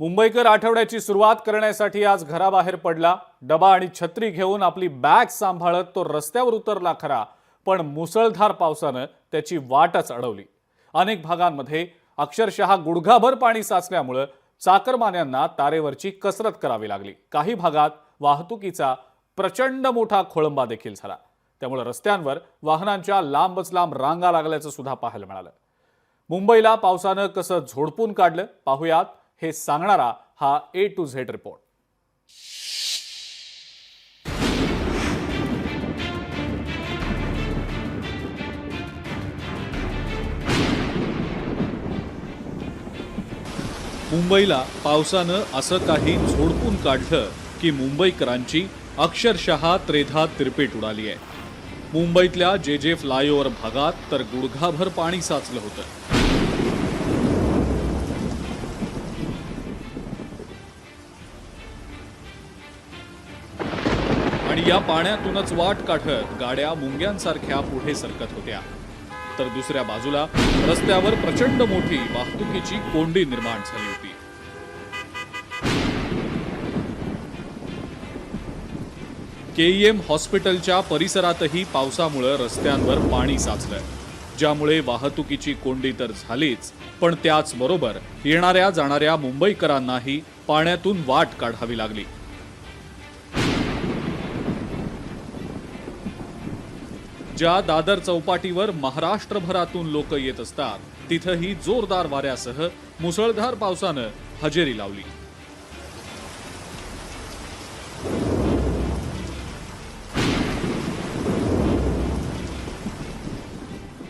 मुंबईकर आठवड्याची सुरुवात करण्यासाठी आज घराबाहेर पडला. डबा आणि छत्री घेऊन आपली बॅग सांभाळत तो रस्त्यावर उतरला खरा पण मुसळधार पावसानं त्याची वाटच अडवली. अनेक भागांमध्ये अक्षरशः गुडघाभर पाणी साचल्यामुळं चाकरमान्यांना तारेवरची कसरत करावी लागली. काही भागात वाहतुकीचा प्रचंड मोठा खोळंबा देखील झाला. त्यामुळे रस्त्यांवर वाहनांच्या लांबच लांब रांगा लागल्याचं सुद्धा पाहायला मिळालं. मुंबईला पावसानं कसं झोडपून काढलं पाहुयात हे सांगणारा हा ए टू झेड रिपोर्ट मुंबईला पावसानं असं काही झोडपून काढलं की मुंबईकरांची अक्षरशः त्रेधा तिरपेट उडाली आहे. मुंबईतल्या जे जे फ्लायओव्हर भागात तर गुडघाभर पाणी साचलं होतं. आणि या पाण्यातूनच वाट काढत गाड्या मुंग्यांसारख्या पुढे सरकत होत्या. तर दुसऱ्या बाजूला रस्त्यावर प्रचंड मोठी वाहतुकीची कोंडी निर्माण झाली होती. केईएम हॉस्पिटलच्या परिसरातही पावसामुळे रस्त्यांवर पाणी साचलं. ज्यामुळे वाहतुकीची कोंडी तर झालीच पण त्याचबरोबर येणाऱ्या जाणाऱ्या मुंबईकरांनाही पाण्यातून वाट काढावी लागली. ज्या दादर चौपाटीवर महाराष्ट्रभरातून लोक येत असतात तिथंही जोरदार वाऱ्यासह मुसळधार पावसानं हजेरी लावली.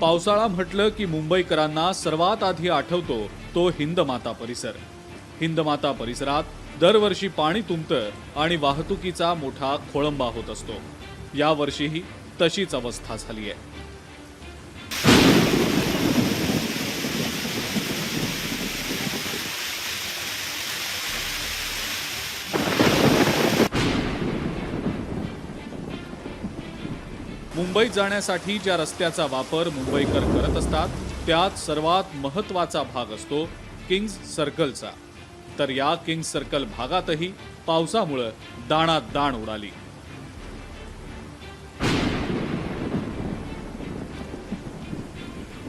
पावसाळा म्हटलं की मुंबईकरांना सर्वात आधी आठवतो तो हिंदमाता परिसर. हिंदमाता परिसरात दरवर्षी पाणी तुंबतं आणि वाहतुकीचा मोठा खोळंबा होत असतो. यावर्षीही तशीच अवस्था झाली आहे. मुंबईत जाण्यासाठी ज्या रस्त्याचा वापर मुंबईकर करत असतात त्यात सर्वात महत्त्वाचा भाग असतो किंग्ज सर्कलचा. तर या किंग्ज सर्कल भागातही पावसामुळं दाणात दाण उडाली.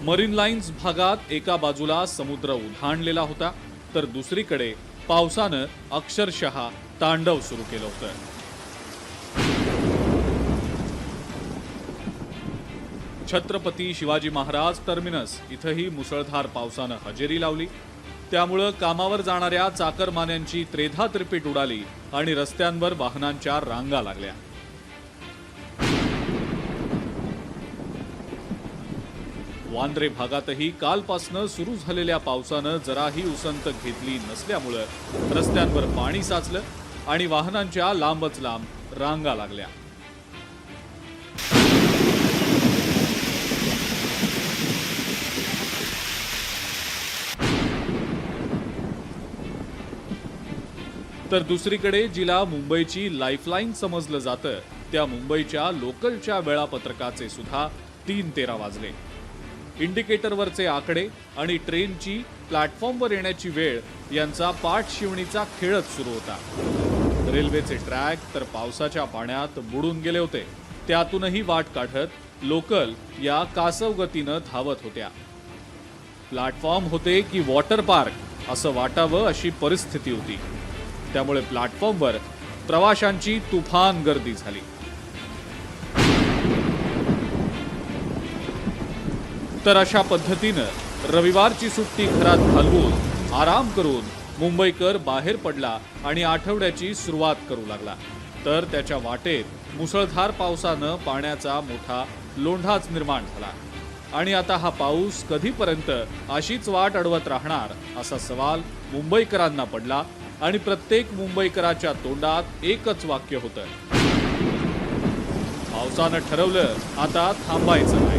मरीन लाईन्स भागात एका बाजूला समुद्र उधाणलेला होता तर दुसरीकडे पावसानं अक्षरशः तांडव सुरू केलं होतं. छत्रपती शिवाजी महाराज टर्मिनस इथंही मुसळधार पावसानं हजेरी लावली. त्यामुळं कामावर जाणाऱ्या चाकरमान्यांची त्रेधा त्रिपीट उडाली आणि रस्त्यांवर वाहनांच्या रांगा लागल्या. वांद्रे भागातही कालपासनं सुरू झालेल्या पावसानं जराही उसंत घेतली नसल्यामुळं रस्त्यांवर पाणी साचलं आणि वाहनांच्या लांबच लांब रांगा लागल्या. तर दुसरीकडे जिला मुंबईची लाईफलाईन समजलं जातं त्या मुंबईच्या लोकलच्या वेळापत्रकाचे सुद्धा तीन तेरा वाजले. इंडिकेटरवरचे आकडे आणि ट्रेनची प्लॅटफॉर्मवर येण्याची वेळ यांचा पाठ शिवणीचा खेळच सुरू होता. रेल्वेचे ट्रॅक तर पावसाच्या पाण्यात बुडून गेले होते. त्यातूनही वाट काढत लोकल या कासव गतीनं धावत होत्या. प्लॅटफॉर्म होते की वॉटर पार्क असं वाटावं अशी परिस्थिती होती. त्यामुळे प्लॅटफॉर्मवर प्रवाशांची तुफान गर्दी झाली. तर अशा पद्धतीनं रविवारची सुट्टी घरात घालवून आराम करून मुंबईकर बाहेर पडला आणि आठवड्याची सुरुवात करू लागला. तर त्याच्या वाटेत मुसळधार पावसानं पाण्याचा मोठा लोंढाच निर्माण झाला. आणि आता हा पाऊस कधीपर्यंत अशीच वाट अडवत राहणार असा सवाल मुंबईकरांना पडला आणि प्रत्येक मुंबईकराच्या तोंडात एकच वाक्य होतं. पावसानं ठरवलं आता थांबायचं नाही.